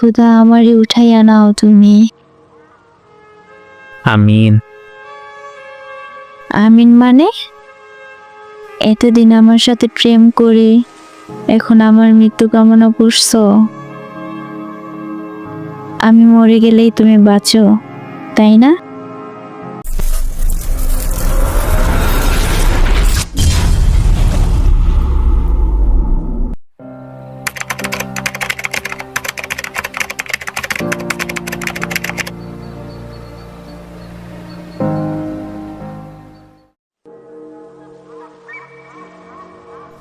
খুদা আমারে উঠাইয়া নাও তুমি। আমিন। আমিন মানে? এতদিন আমার সাথে প্রেম করে এখন আমার মৃত্যু কামনা করছ। আমি মরে গেলেই তুমি বাঁচো তাই না?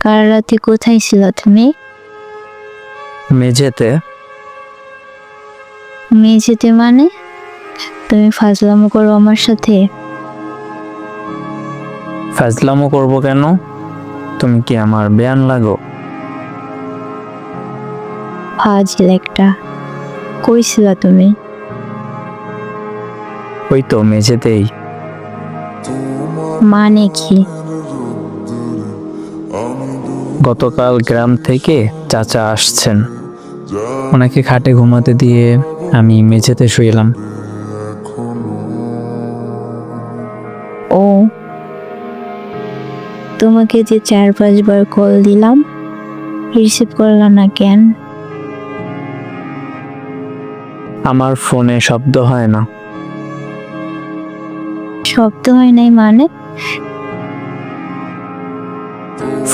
কাল রাতে কোথায় ছিল তুমি? মেঝেতে। মেঝেতে মানে? তুমি ফাজলামো করো আমার সাথে। ফাজলামো করব কেন? তুমি কি আমার বেয়ান লাগো? ফাজিল একটা। কইছিল তুমি? ওই তো মেঝেতেই। মানে কি? গতকাল গ্রাম থেকে চাচা আসছেন। ওনাকে খাটে ঘুমাতে দিয়ে আমি মেঝেতে শুয়েলাম ও তোমাকে যে চার পাঁচবার কল দিলাম রিসিভ করলাম না কেন? আমার ফোনে শব্দ হয় না। শব্দ হয় নাই মানে?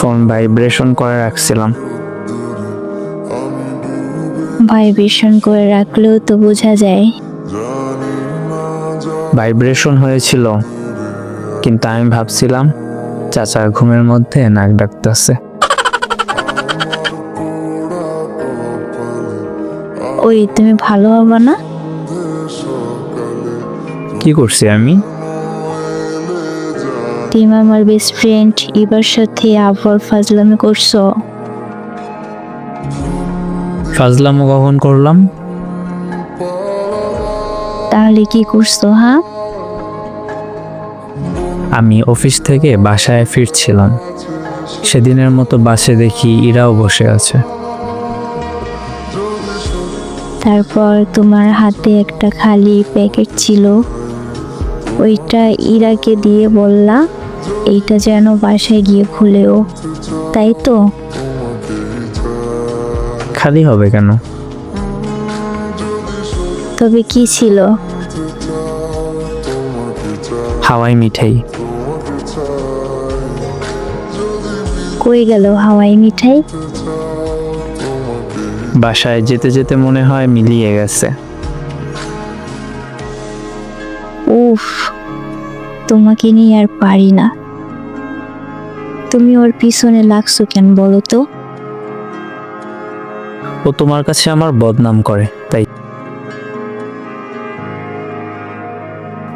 ফোন ভাইব্রেশন করে রাখছিলাম। ভাইব্রেশন করে রাখলেও তো বোঝা যায়। ভাইব্রেশন হয়েছিল কিন্তু আমি ভাবছিলাম চাচা ঘুমের মধ্যে নাক ডাকতেছে। ওই তুমি ভালো হবে না? কি করছি আমি? তুমি আমার বেস্ট ফ্রেন্ড এবার সাথে আবার ফাজলামি করছ? ফাজলামো কখন করলাম? তাহলে কি করছ হ্যাঁ? আমি অফিস থেকে বাসায় ফিরছিলাম। সেদিনের মতো বাসে দেখি ইরাও বসে আছে। তারপর তোমার হাতে একটা খালি প্যাকেট ছিল। ওইটা ইরাকে দিয়ে বললা এইটা যেন বাসায় গিয়ে খুলেও তাই তো? খালি হবে কেন? তবে কি ছিল? হাওয়াই মিঠাই। কই গেল হাওয়াই মিঠাই? বাসায় যেতে যেতে মনে হয় মিলিয়ে গেছে। উফ তোমাকে নিয়ে আর পারি না। তুমি ওর পিছনে লাগছো কেন বলো তো? ও তোমার কাছে আমার বদনাম করে তাই।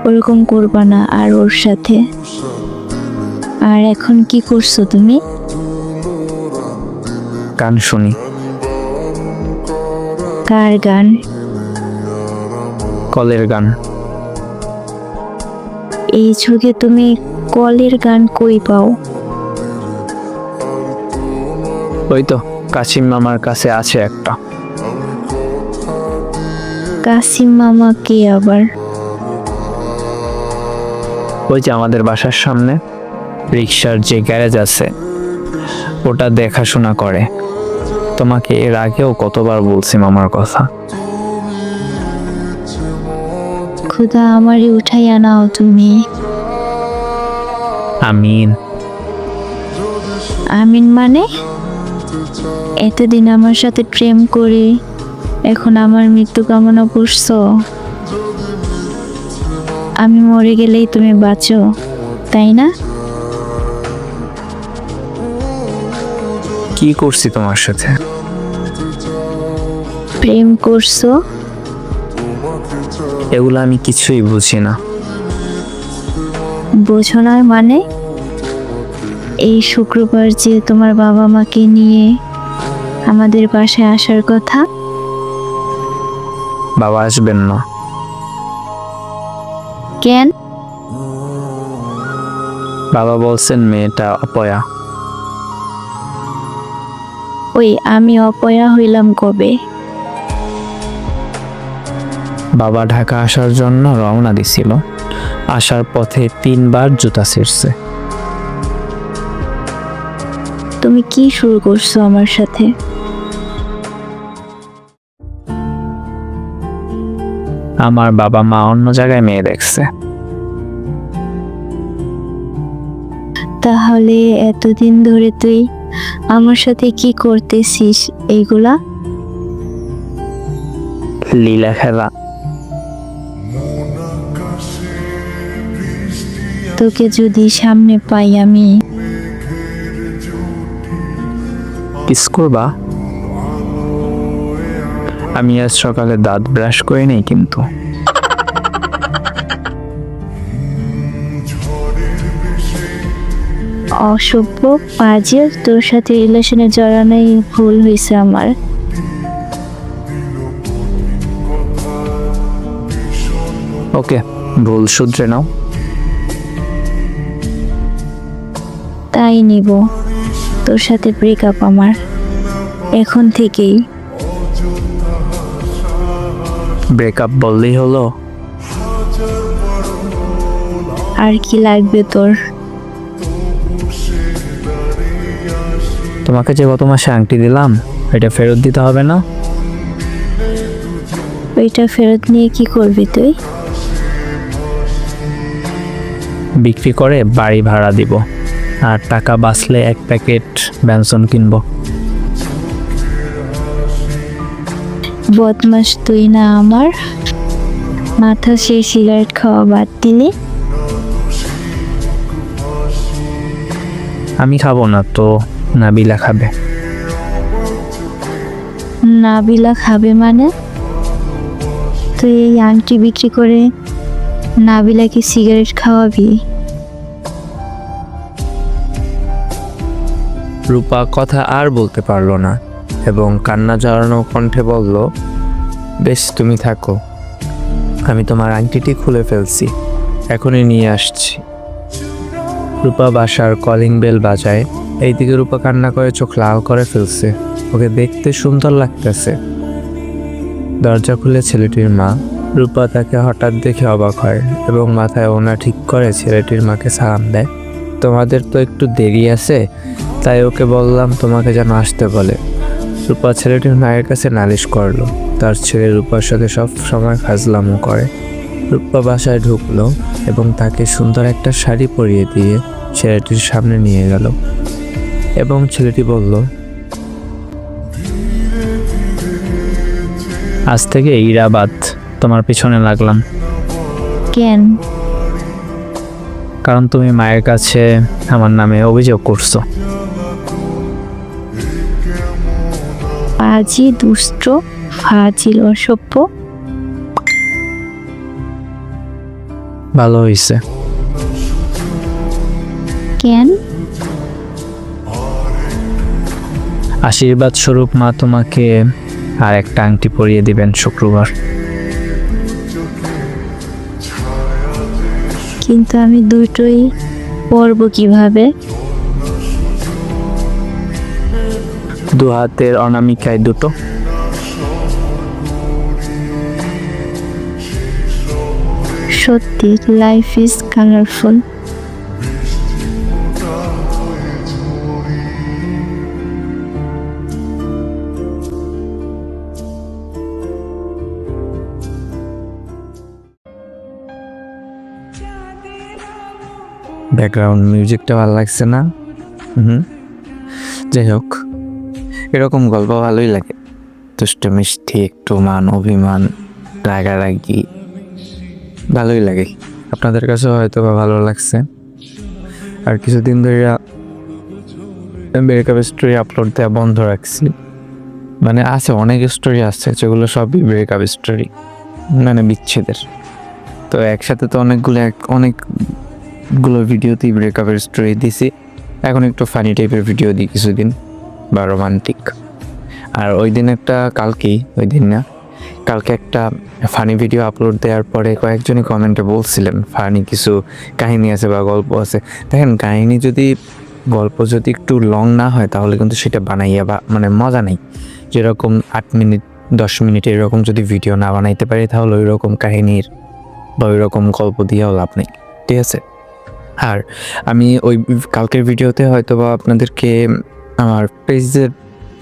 ওরকম করবা না আর ওর সাথে। আর এখন কি করছ তুমি? গান শুনি। কার গান? কলের গান। এই যুগে তুমি কলের গান কই পাও? ওই তো কাশিম মামার কাছে আছে একটা। কাসিম মামা কে আবার? ওই যে আমাদের বাসার সামনে রিক্সার যে গ্যারেজ আছে ওটা দেখাশোনা করে। তোমাকে এর আগেও কতবার বলছি মামার কথা। খুদা আমারই উঠাইয়া নাও তুমি। আমিন। আমিন মানে? এতদিন আমার সাথে প্রেম করে এখন আমার মৃত্যু কামনা করছ। আমি মরে গেলেই তুমি বাঁচো তাই না? কি করছি তোমার সাথে? প্রেম করছ? এগুলো আমি কিছুই বুঝি না। বোঝো না মানে? এই শুক্রবার যে তোমার বাবা মাকে নিয়ে আমাদের বাসায় আসার কথা? বাবা আসবেন না। কেন? বাবা বলছেন মেয়েটা অপয়া। ওই আমি অপয়া হইলাম কবে? বাবা ঢাকা আসার জন্য রওনা দিছিল। আসার পথে তিনবার জুতা ছিঁড়ছে। তুমি কি শুরু করছ আমার সাথে? আমার বাবা মা অন্য জায়গায় মেয়ে দেখছে। তাহলে এতদিন ধরে তুই আমার সাথে কি করতেছিস এইগুলা? লীলা খেলা। তোকে যদি সামনে পাই আমি। কিস করবা? আমি আজ সকালে দাঁত ব্রাশ করে নেই কিন্তু। অসভ্য বাজে তোর সাথে রিলেশনে জড়ানোই ভুল হয়েছে আমার। ওকে ভুল শুধরে নাও। তাই নিব। তোর সাথে ব্রেকআপ আমার। এখন থেকেই। ব্রেকআপ বললেই হলো। আর কি লাগবে তোর? তোমাকে যে গত মাসে আংটি দিলাম এটা ফেরত দিতে হবে না? ওইটা ফেরত নিয়ে কি করবি তুই? বিক্রি করে বাড়ি ভাড়া দিব। আর টাকা বাঁচলে এক প্যাকেট ব্যঞ্জন কিনব। বদমাস তুই না আমার। মাথা সেই সিগারেট খাওয়া বাদ দিলে। আমি খাব না তো নাবিলা খাবে। নাবিলা খাবে মানে? তুই এই আংটি বিক্রি করে নাবিলাকে সিগারেট খাওয়াবি? রূপা কথা আর বলতে পারল না এবং কান্না জড়ানো কণ্ঠে বলল, বেশ, তুমি থাকো। আমি তোমার আংটিটি খুলে ফেলছি। এখনই নিয়ে আসছি। রূপা বাসার কলিং বেল বাজায়। এইদিকে রূপা কান্না করে চোখ লাল করে ফেলছে। ওকে দেখতে সুন্দর লাগতেছে। দরজা খুলে ছেলেটির মা, রূপা তাকে হঠাৎ দেখে অবাক হয় এবং মাথায় ওনা ঠিক করে ছেলেটির মাকে সালাম দেয়। তোমাদের তো একটু দেরি আছে, তাই ওকে বললাম তোমাকে যেন আসতে বলে। রূপা ছেলেটির মায়ের কাছে নালিশ করল। তার ছেলে রূপার সাথে সব সময় ফাজলামো করে। রূপা বাসায় ঢুকলো এবং তাকে সুন্দর একটা শাড়ি পরিয়ে দিয়ে ছেলেটির সামনে নিয়ে গেল। এবং ছেলেটি বলল, আজ থেকে ইরাবাদ তোমার পিছনে লাগলাম। কেন? কারণ তুমি মায়ের কাছে আমার নামে অভিযোগ করছ। পাজি দুষ্ট ফাজিল অসভ্য। ভালো হয়েছে কেন? আশীর্বাদ স্বরূপ মা তোমাকে আর একটা আংটি পরিয়ে দিবেন শুক্রবার। কিন্তু আমি দুটোই পরব কীভাবে? দু হাতের অনামিকায় দুটো। সত্যি লাইফ ইজ কালারফুল ব্যাকগ্রাউন্ড মিউজিকটা ভালো লাগছে না? হুম। যাই হোক, এরকম গল্প ভালোই লাগে। দুষ্ট মিষ্টি, একটু মান, অভিমান, রাগারাগি, ভালোই লাগে। আপনাদের কাছেও হয়তো বা ভালো লাগছে। আর কিছুদিন ধরে ব্রেকআপ স্টোরি আপলোড দেওয়া বন্ধ রাখছি। মানে আছে অনেক স্টোরি আছে, যেগুলো সবই ব্রেকআপ স্টোরি মানে বিচ্ছেদের। তো একসাথে তো অনেকগুলো এক অনেকগুলো ভিডিওতেই ব্রেকআপের স্টোরি দিছি। এখন একটু ফানি টাইপের ভিডিও দিই কিছুদিন, বা রোমান্টিক আর ওই দিন একটা, কালকেই, ওই দিন না, কালকে একটা ফানি ভিডিও আপলোড দেওয়ার পরে কয়েকজনই কমেন্টে বলছিলেন ফানি কিছু কাহিনী আছে বা গল্প আছে। দেখেন, কাহিনী যদি, গল্প যদি একটু লং না হয়, তাহলে কিন্তু সেটা বানাইয়া বা মানে মজা নেই। যেরকম আট মিনিট, দশ মিনিট এরকম যদি ভিডিও না বানাইতে পারি, তাহলে ওই রকম কাহিনীর বা ওই রকম গল্প দিয়েও লাভ নেই। ঠিক আছে? আর আমি ওই কালকের ভিডিওতে হয়তো বা আপনাদেরকে আমার পেজের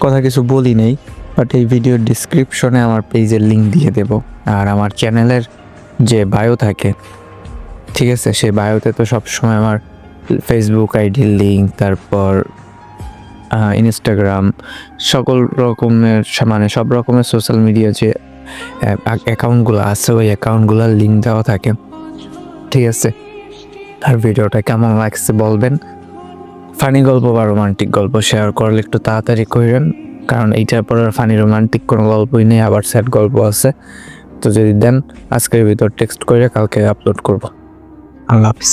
কথা কিছু বলি নেই বাট এই ভিডিওর ডিসক্রিপশনে আমার পেজের লিঙ্ক দিয়ে দেব। আর আমার চ্যানেলের যে বায়ো থাকে, ঠিক আছে? সেই বায়োতে তো সবসময় আমার ফেসবুক আইডির লিঙ্ক তারপর ইনস্টাগ্রাম সকল রকমের মানে সব রকমের সোশ্যাল মিডিয়া যে অ্যাকাউন্টগুলো আছে, ওই অ্যাকাউন্টগুলোর লিঙ্ক দেওয়া থাকে, ঠিক আছে? আর ভিডিওটা কেমন লাগছে বলবেন। ফানি গল্প বা রোমান্টিক গল্প শেয়ার করলে একটু তাড়াতাড়ি করেন, কারণ এইটার পর ফানি রোমান্টিক কোনো গল্পই নেই, আবার স্যাড গল্প আছে। তো যদি দেন, আজকের ভিতর টেক্সট করে কালকে আপলোড করব। আল্লাহ হাফিজ।